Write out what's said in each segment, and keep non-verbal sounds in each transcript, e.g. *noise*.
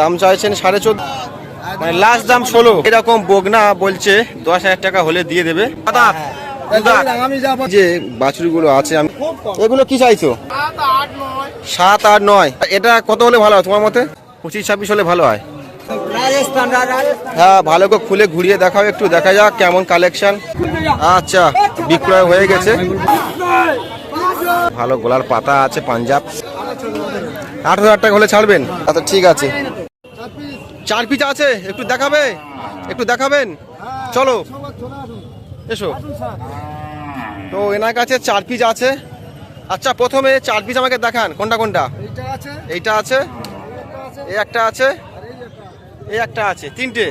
দাম চাইছেন সাড়ে চোদ্দ। মানে লাস্ট দাম ষোলো। এরকম বগনা বলছে দশ হাজার টাকা হলে দিয়ে দেবে। দাদা যে বাছুরিগুলো আছে আমি এগুলো কি চাইছো? সাত আট নয়। এটা কত হলে ভালো হয় তোমার মতে? পঁচিশ ছাব্বিশ হলে ভালো হয়। হ্যাঁ ভালো করে খুলে ঘুরিয়ে দেখাও একটু দেখা যাক কেমন কালেকশন আচ্ছা বিক্রয় হয়ে গেছে। ভালো গোলার পাতা আছে পাঞ্জাব। আট হাজার টাকা হলে ছাড়বেন? আচ্ছা ঠিক আছে। চার পিস আছে একটু দেখাবে? একটু দেখাবেন? চলো। এসো। তো এনার কাছে চার পিস আছে। আচ্ছা প্রথমে চার পিস আমাকে দেখান কোনটা কোনটা? এইটা আছে। এই একটা আছে। এই একটা আছে তিনটে?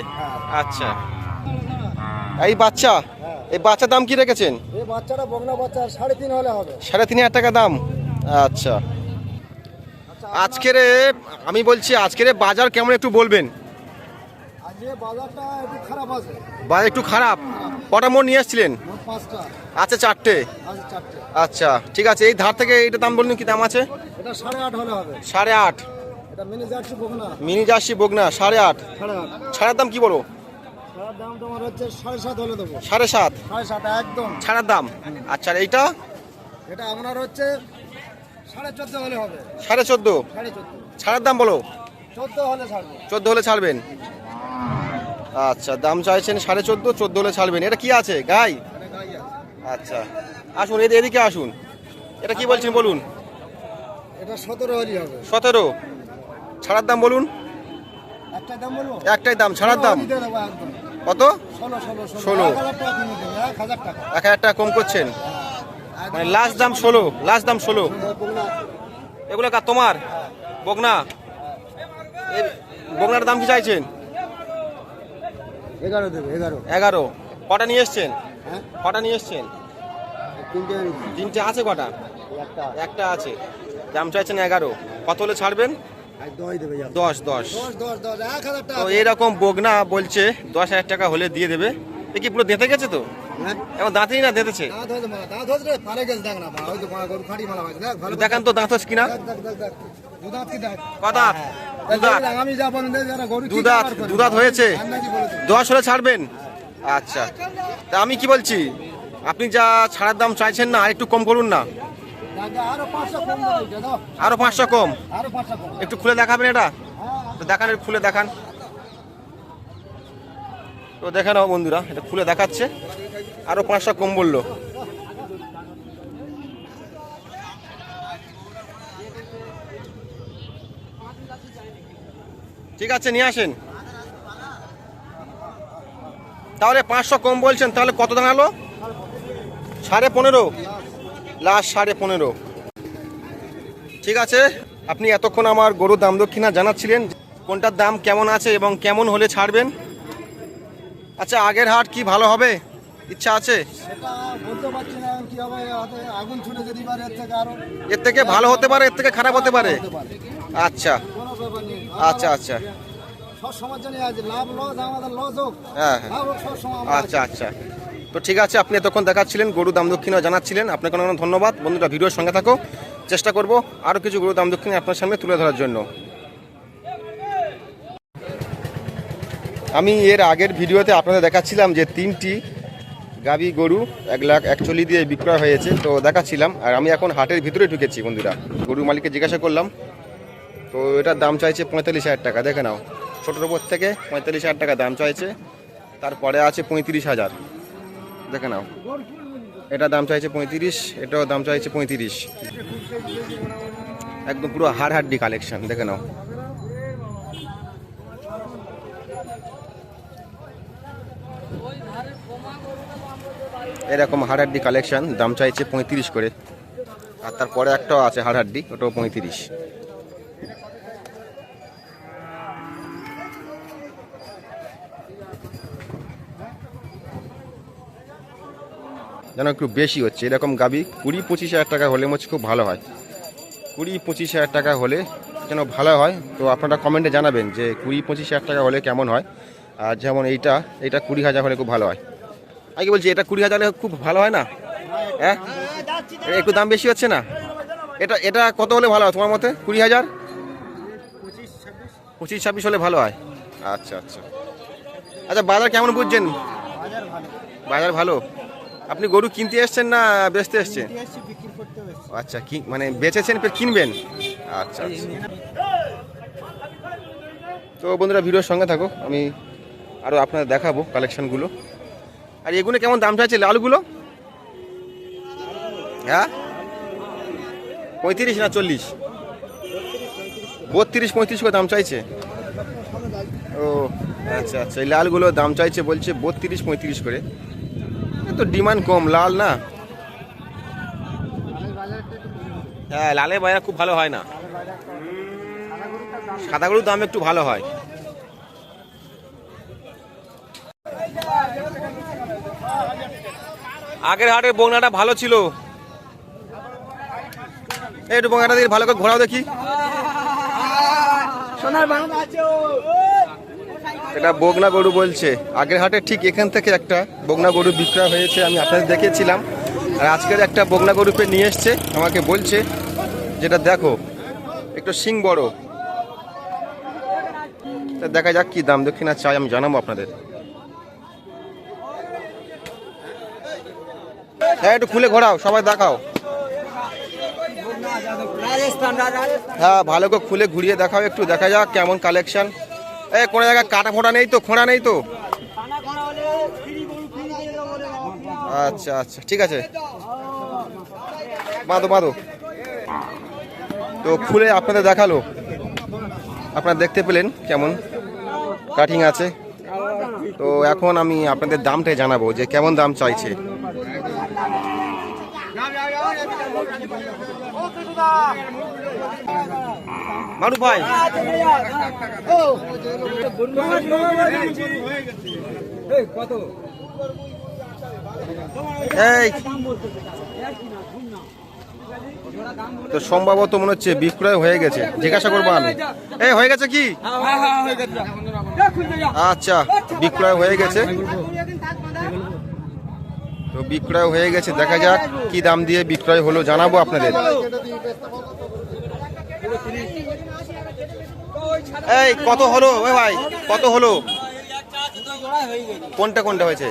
আচ্ছা। এই বাচ্চা এই বাচ্চার দাম কি রেখেছেন? সাড়ে তিন হাজার টাকা দাম। আচ্ছা। আজকের আমি বলছি আজকের বাজার কেমন একটু বলবেন? বাজার একটু খারাপ কটা মোট নিয়ে এসছিলেন? আচ্ছা চারটে। আচ্ছা ঠিক আছে এই ধার থেকে এইটা দাম বলুন কি দাম আছে? এটা সাড়ে আট মিনি জার্সি বগনা মিনি সাড়ে আট। ছাড়ার দাম কি বলো? সাড়ে সাত হলে দেবো। সাড়ে সাত। একদম। ছাড়ার দাম। আচ্ছা এইটা? এটা আপনার হচ্ছে সাড়ে চোদ্দ ছাড়ার দাম বলো। চোদ্দ হলে ছাড়বেন? আচ্ছা দাম চাইছেন সাড়ে চোদ্দ চোদ্দ হলে ছাড়বেন। এটা কি আছে? গাই? আচ্ছা আসুন এদি- এদিকে আসুন। এটা কি বলছেন বলুন। এটা সতেরো হবে। সতেরো? ছাড়ার দাম বলুন। একটাই দাম ছাড়ার দাম। কত? ষোলো ষোলো এক হাজার টাকা কম করছেন? মানে লাস্ট দাম ষোলো লাস্ট দাম ষোলো। এগুলো কার? তোমার? বগনা। বগনার দাম কি চাইছেন? এগারো দেবে এগারো। এগারো। কটা নিয়ে এসছেন? হ্যাঁ? কটা নিয়ে এসছেন? তিনটে আছে কটা? একটা একটা আছে। দাম চাইছেন এগারো। কত হলে ছাড়বেন? দশ দশ তো এরকম বগনা বলছে দশ হাজার টাকা হলে দিয়ে দেবে। এ কি পুরো দেতে গেছে তো? হ্যাঁ? দাঁতেই না দেতেছে? দেখান তো দাঁত হচ্ছে কিনা? দেখ দেখ দেখ দেখ দু দাঁত কি দেখ? কথা দেখ, দুদাঁত দুদাঁত হয়েছে। দশ হলে ছাড়বেন? আচ্ছা। তা আমি কি বলছি? আপনি যা ছাড়ার দাম চাইছেন না একটু কম করুন না। আরও পাঁচশো কম একটু খুলে দেখাবেন এটা? হ্যাঁ তো দেখান খুলে দেখান। তো দেখে নাও বন্ধুরা এটা খুলে দেখাচ্ছে। আরও পাঁচটা কম বলল। ঠিক আছে, নিয়ে আসেন। তাহলে পাঁচশো কম বলছেন, তাহলে কত দাঁড়াল? সাড়ে পনেরো। লাস্ট সাড়ে পনেরো। ঠিক আছে, আপনি এতক্ষণ আমার গরুর দাম দক্ষিণা জানাচ্ছিলেন, কোনটার দাম কেমন আছে এবং কেমন হলে ছাড়বেন? আচ্ছা আগের হাট কি ভালো হবে? ইচ্ছা আছে? এর থেকে ভালো হতে পারে এর থেকে খারাপ হতে পারে? আচ্ছা। আচ্ছা আচ্ছা। হ্যাঁ হ্যাঁ। আচ্ছা আচ্ছা। তো ঠিক আছে আপনি এতক্ষণ দেখাচ্ছিলেন গরু দাম দক্ষিণা জানাচ্ছিলেন। আপনাকে অনেক অনেক ধন্যবাদ। বন্ধুরা ভিডিওর সঙ্গে থাকো। চেষ্টা করব আরও কিছু গরু দাম দক্ষিণা আপনার সামনে তুলে ধরার জন্য। আমি এর আগের ভিডিওতে আপনাদের দেখাচ্ছিলাম যে তিনটি গাবি গরু এক লাখ একচল্লিশ দিয়ে বিক্রয় হয়েছে। তো দেখাচ্ছিলাম, আর আমি এখন হাটের ভিতরে ঢুকেছি বন্ধুরা। গরু মালিককে জিজ্ঞাসা করলাম, তো এটার দাম চাইছে পঁয়তাল্লিশ হাজার টাকা, দেখে নাও। ছোটোর ওপর থেকে পঁয়তাল্লিশ হাজার টাকা দাম চাইছে, তারপরে আছে পঁয়ত্রিশ হাজার। দেখে নাও। এটা দাম চাইছে পঁয়ত্রিশ, এটাও দাম চাইছে পঁয়ত্রিশ। একদম পুরো হাড় হাড্ডি কালেকশন দেখে নাও। এরকম হাড় হাড্ডি কালেকশন দাম চাইছে পঁয়ত্রিশ করে। আর তারপরে একটাও আছে হাড় হাড্ডি ওটাও পঁয়ত্রিশ। যেন একটু বেশি হচ্ছে। এরকম গাবি কুড়ি পঁচিশ হাজার টাকা হলে হচ্ছে খুব ভালো হয়। কুড়ি পঁচিশ হাজার টাকা হলে যেন ভালো হয়। তো আপনারা কমেন্টে জানাবেন যে কুড়ি পঁচিশ হাজার টাকা হলে কেমন হয়। আর যেমন এইটা এইটা কুড়ি হাজার হলে খুব ভালো হয়। আগে বলছি, এটা কুড়ি হাজার খুব ভালো হয় না? হ্যাঁ? একটু দাম বেশি হচ্ছে না? এটা এটা কত হলে ভালো হয় তোমার মতে? কুড়ি হাজার? পঁচিশ, ছাব্বিশ হলে ভালো হয়। আচ্ছা আচ্ছা। আচ্ছা বাজার কেমন বুঝছেন? বাজার ভালো। আপনি গরু কিনতে এসছেন না বেচতে এসছেন? আচ্ছা কি মানে বেচেছেন, ফের কিনবেন? আচ্ছা আচ্ছা। তো বন্ধুরা, ভিডিওর সঙ্গে থাকো আমি আরও আপনাদের দেখাবো কালেকশনগুলো আর এগুলো কেমন দাম চাইছে লালগুলো হ্যাঁ? পঁয়ত্রিশ না চল্লিশ? বত্রিশ, পঁয়ত্রিশ করে দাম চাইছে? ও আচ্ছা আচ্ছা এই লালগুলো দাম চাইছে বলছে বত্রিশ, পঁয়ত্রিশ করে। তো ডিমান্ড কম, লাল না? হ্যাঁ লালের বাজার খুব ভালো হয় না। সাদা গরুর দাম একটু ভালো হয়। আগের হাটের বগনাটা ভালো ছিল। এই একটু বগনাটা দিয়ে ভালো করে ঘোরাও দেখি। সোনার বাংলা আছে এটা বগনা গরু বলছে। আগের হাটে ঠিক এখান থেকে একটা বগনা গরু বিক্রয় হয়েছে আমি আপনাদের দেখেছিলাম আর আজকের একটা বগনা গরু পেয়ে নিয়ে এসছে আমাকে বলছে যেটা দেখো একটু সিং বড়। তা দেখা যাক কি দাম দক্ষিণা চাই আমি জানাব আপনাদের। হ্যাঁ একটু খুলে ঘোরাও সবাই দেখাও। হ্যাঁ ভালো করে খুলে ঘুরিয়ে দেখাও একটু দেখা যাক কেমন কালেকশন এ কোনো জায়গায় কাটা ফোটা নেই তো? খোঁড়া নেই তো? আচ্ছা আচ্ছা ঠিক আছে। বাঁধো বাঁধো তো খুলে আপনাদের দেখাল। আপনারা দেখতে পেলেন কেমন কাটিং আছে। তো এখন আমি আপনাদের দামটাই জানাব যে কেমন দাম চাইছে। মারু ভাই। কত তো সম্ভবত মনে হচ্ছে বিক্রয় হয়ে গেছে। জিজ্ঞাসা করব আমি। এই হয়ে গেছে কি? আচ্ছা বিক্রয় হয়ে গেছে। তো বিক্রয় হয়ে গেছে। দেখা যাক কি দাম দিয়ে বিক্রয় হলো, জানাব আপনাদের। এই, কত হলো? ওই ভাই, কত হলো? কোনটা কোনটা হয়েছে?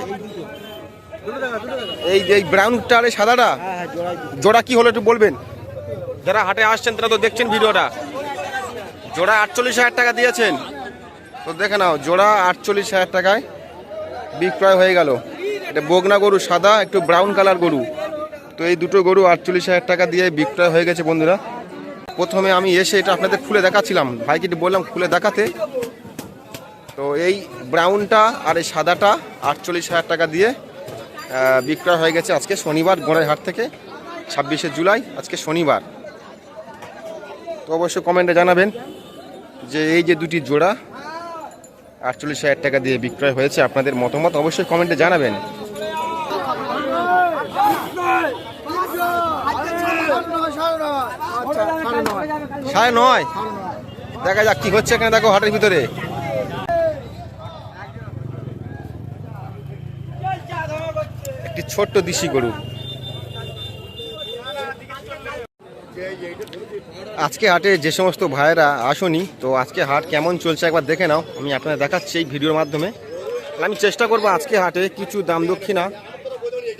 এই যে ব্রাউনটা আর সাদাটা? জোড়া কি হলো একটু বলবেন? যারা হাটে আসছেন, তারা তো দেখছেন ভিডিওটা। জোড়া আটচল্লিশ হাজার টাকা দিয়েছেন। তো দেখে নাও, জোড়া আটচল্লিশ হাজার টাকায় বিক্রয় হয়ে গেল। এটা বগনা গরু, সাদা, একটু ব্রাউন কালার গরু। তো এই দুটো গরু আটচল্লিশ হাজার টাকা দিয়ে বিক্রয় হয়ে গেছে বন্ধুরা। প্রথমে আমি এসে এটা আপনাদের খুলে দেখাচ্ছিলাম। ভাইকে বললাম খুলে দেখাতে। তো এই ব্রাউনটা আর এই সাদাটা আটচল্লিশ হাজার টাকা দিয়ে বিক্রয় হয়ে গেছে আজকে শনিবার হাট থেকে, ছাব্বিশে জুলাই, আজকে শনিবার। তো অবশ্যই কমেন্টে জানাবেন যে এই যে দুটি জোড়া আটচল্লিশ হাজার টাকা দিয়ে বিক্রয় হয়েছে। আপনাদের মতামত অবশ্যই কমেন্টে জানাবেন। সাড়ে নয়। দেখা যাক কি হচ্ছে এখানে, দেখো হাটের ভিতরে। একটি ছোট্ট দিশি গরু। আজকে হাটে যে সমস্ত ভাইয়েরা আসনি, তো আজকে হাট কেমন চলছে একবার দেখে নাও। আমি আপনাদের দেখাচ্ছি এই ভিডিওর মাধ্যমে। আমি চেষ্টা করব আজকে হাটে কিছু দাম দক্ষিণা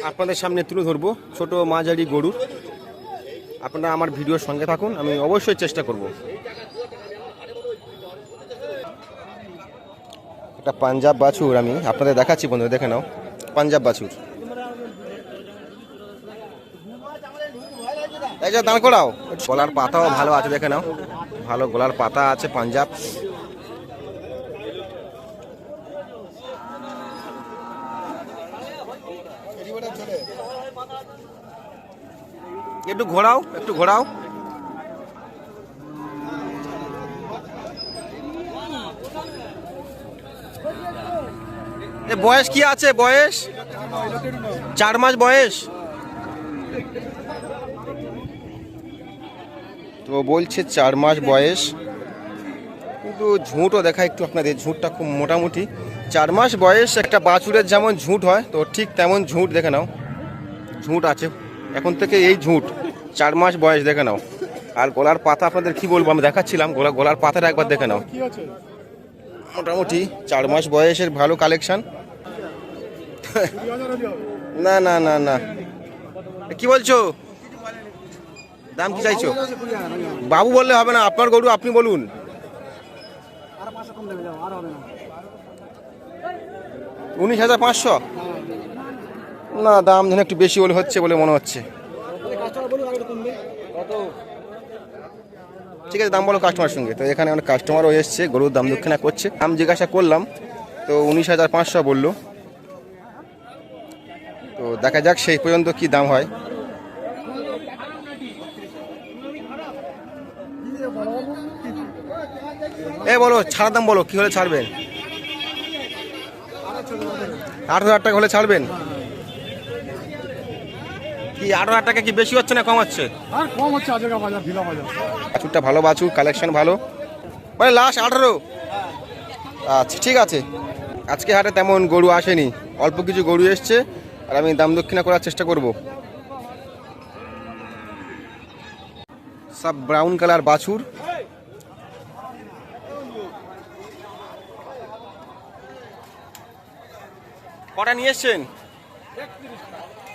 আপনাদের সামনে তুলে ধরবো, ছোট মাঝারি গরুর। আপনারা আমার ভিডিওর সঙ্গে থাকুন, আমি অবশ্যই চেষ্টা করব। একটা পাঞ্জাব বাছুর আমি আপনাদের দেখাচ্ছি বন্ধু দেখে নাও। পাঞ্জাব বাছুর। এই যে দাঁড় করাও। গলার পাতাও ভালো আছে, দেখে নাও। ভালো গলার পাতা আছে, পাঞ্জাব। একটু ঘোরাও একটু ঘোরাও। বয়স কি আছে, বয়স? চার মাস বয়স? তো বলছে চার মাস বয়স। কিন্তু ঝুঁটও দেখা একটু আপনাদের, ঝুঁটটা খুব মোটামুটি। চার মাস বয়স একটা বাছুরের যেমন ঝুঁট হয়, তো ঠিক তেমন ঝুঁট দেখে নাও। ঝুঁট আছে, এখন থেকে এই ঝুঁট, চার মাস বয়স দেখে নাও। আর গলার পাতা আপনাদের কি বলব, আমি দেখাচ্ছিলাম, গলা গলার পাতাটা একবার দেখে নাও। মোটামুটি চার মাস বয়সের ভালো কালেকশন। *laughs* না না না না। কি বলছো? দাম কি চাইছো। বাবু বললে হবে না, আপনার গরু আপনি বলুন। উনিশ হাজার পাঁচশো? না, দাম যেন একটু বেশি বলে হচ্ছে বলে মনে হচ্ছে। ঠিক আছে, দাম বলো কাস্টমার সঙ্গে। তো এখানে অনেক কাস্টমারও এসছে, গরুর দাম দক্ষিণা করছে। আমি জিজ্ঞাসা করলাম, তো উনিশ হাজার পাঁচশো বলল। তো দেখা যাক, সেই পর্যন্ত কি দাম হয়। এ বলো ছাড়ার দাম বলো কি হলে ছাড়বেন? আট হাজার টাকা হলে ছাড়বেন? কি আট হাজার টাকা কি বেশি হচ্ছে না কম হচ্ছে? বাছুরটা ভালো বাছুর কালেকশন ভালো। মানে লাস্ট আঠারো। আচ্ছা ঠিক আছে। আজকে হাটে তেমন গরু আসেনি। অল্প কিছু গরু এসছে আর আমি দাম দক্ষিণা করার চেষ্টা করব। সব ব্রাউন কালার বাছুর। কটা নিয়ে এসছেন?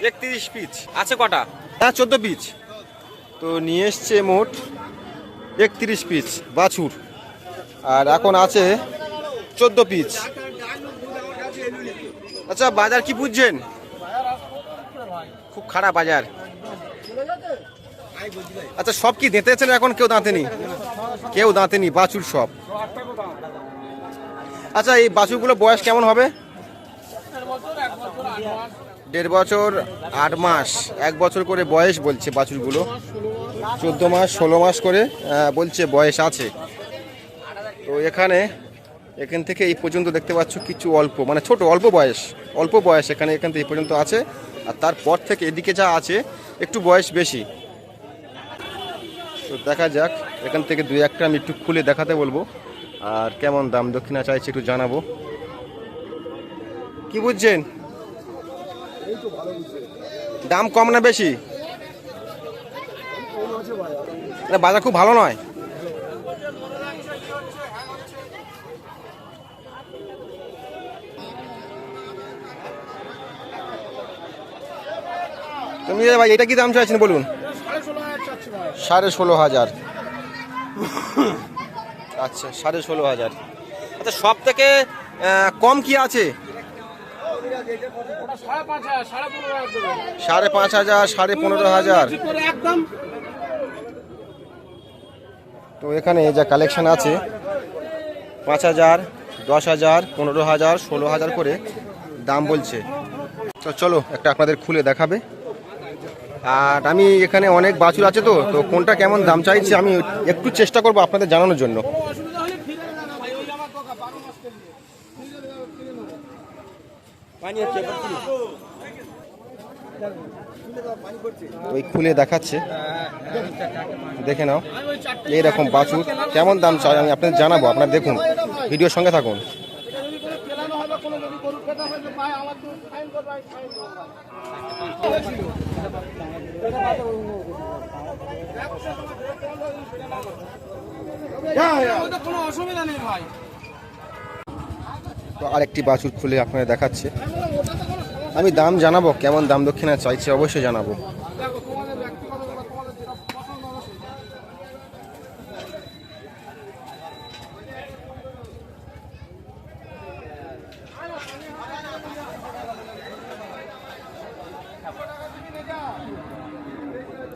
একত্রিশ পিচ। আছে কটা? হ্যাঁ চোদ্দ পিচ। তো নিয়ে এসছে মোট একত্রিশ পিস বাছুর। আর এখন আছে চোদ্দ পিস আচ্ছা বাজার কি বুঝছেন? খুব খারাপ বাজার। আচ্ছা সব কি দেঁতেছেন এখন কেউ দাঁতেনি। কেউ দাঁতেনি, বাছুর সব। আচ্ছা এই বাছুরগুলো বয়স কেমন হবে? দেড় বছর, আট মাস, এক বছর করে বয়স বলছে বাছুরগুলো। চোদ্দ মাস, ষোলো মাস করে বলছে বয়স আছে। তো এখানে, এখান থেকে এই পর্যন্ত দেখতে পাচ্ছ কিছু অল্প মানে ছোট, অল্প বয়স অল্প বয়স এখানে, এখান থেকে এই পর্যন্ত আছে। আর তারপর থেকে এদিকে যা আছে, একটু বয়স বেশি। তো দেখা যাক, এখান থেকে দুই একটা আমি একটু খুলে দেখাতে বলব। আর কেমন দাম, দক্ষিণা চাইছে একটু জানাব। কি বুঝছেন? দাম কম না বেশি? বাজার খুব ভালো নয়। তুমি ভাই এটা কি দাম চাইছেন বলুন? সাড়ে ষোলো হাজার। আচ্ছা সাড়ে ষোলো হাজার। আচ্ছা সব থেকে কম কি আছে? সাড়ে পাঁচ হাজার সাড়ে পনেরো হাজার তো এখানে যা কালেকশন আছে পাঁচ হাজার দশ হাজার পনেরো হাজার ষোলো হাজার করে দাম বলছে। তো চলো একটা আপনাদের খুলে দেখাবে। আর আমি এখানে অনেক বাছুর আছে তো তো কোনটা কেমন দাম চাইছে আমি একটু চেষ্টা করব আপনাদের জানানোর জন্য। ওই খুলে দেখাচ্ছে। দেখে নাও। এইরকম বাছুর। কেমন দাম চাই আমি আপনাদের জানাব আপনারা দেখুন। ভিডিওর সঙ্গে থাকুন। কোনো অসুবিধা নেই ভাই তো আরেকটি বাছুর খুলে আপনাদের দেখাচ্ছে। আমি দাম জানাব, কেমন দাম দক্ষিণা চাইছে অবশ্যই জানাব।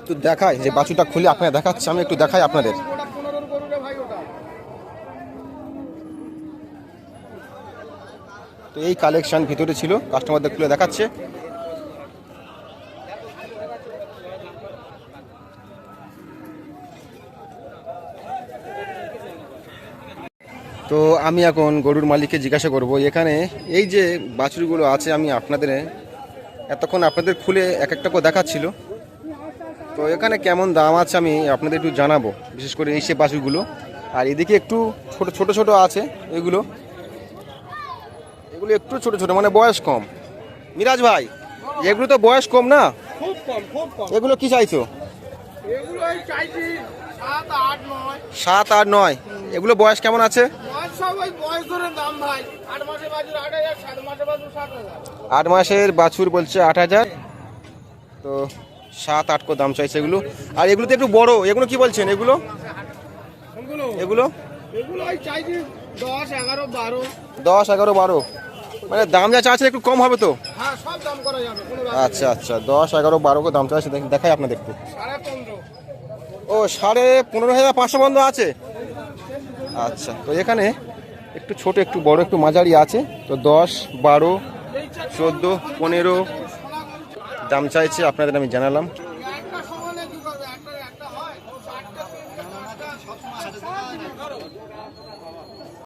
তো দেখাই, যে বাছুরটা খুলে আপনাদের দেখাচ্ছে, আমি একটু দেখাই আপনাদের। তো এই কালেকশন ভিতরে ছিল কাস্টমারদের খুলে দেখাচ্ছে। তো আমি এখন গরুর মালিককে জিজ্ঞাসা করব, এখানে এই যে বাছুরগুলো আছে, আমি আপনাদের এতক্ষণ আপনাদের খুলে এক একটা করে দেখাচ্ছিল। তো এখানে কেমন দাম আছে আমি আপনাদের একটু জানাব, বিশেষ করে এই সে বাছুরগুলো। আর এদিকে একটু ছোট ছোট ছোট আছে এগুলো। এগুলো একটু ছোট ছোট মানে বয়স কম। মিরাজ ভাই এগুলো তো বয়স কম না? খুব কম খুব কম। এগুলো কি চাইছো? এগুলো চাইছি সাত আট নয়। এগুলো বয়স কেমন আছে? বয়স সব ওই বয়স ধরে দাম ভাই। আট মাসের বাছুর বলছে আট হাজার। তো সাত আট করে দাম চাইছে এগুলো। আর এগুলো তো একটু বড় এগুলো কি বলছেন? এগুলো? এগুলো? এগুলো? দশ এগারো বারো। দশ এগারো বারো। মানে দাম যা চাচ্ছেন একটু কম হবে তো? হ্যাঁ আচ্ছা আচ্ছা দশ এগারো বারো দাম দেখ- দেখাই আপনাদের একটু। ও সাড়ে পনেরো হাজার পাঁচশো বন্ধ আছে? আচ্ছা তো এখানে একটু ছোট একটু বড় একটু মাঝারি আছে। তো দশ বারো চোদ্দ পনেরো। দাম চাইছে আপনাদের আমি জানালাম।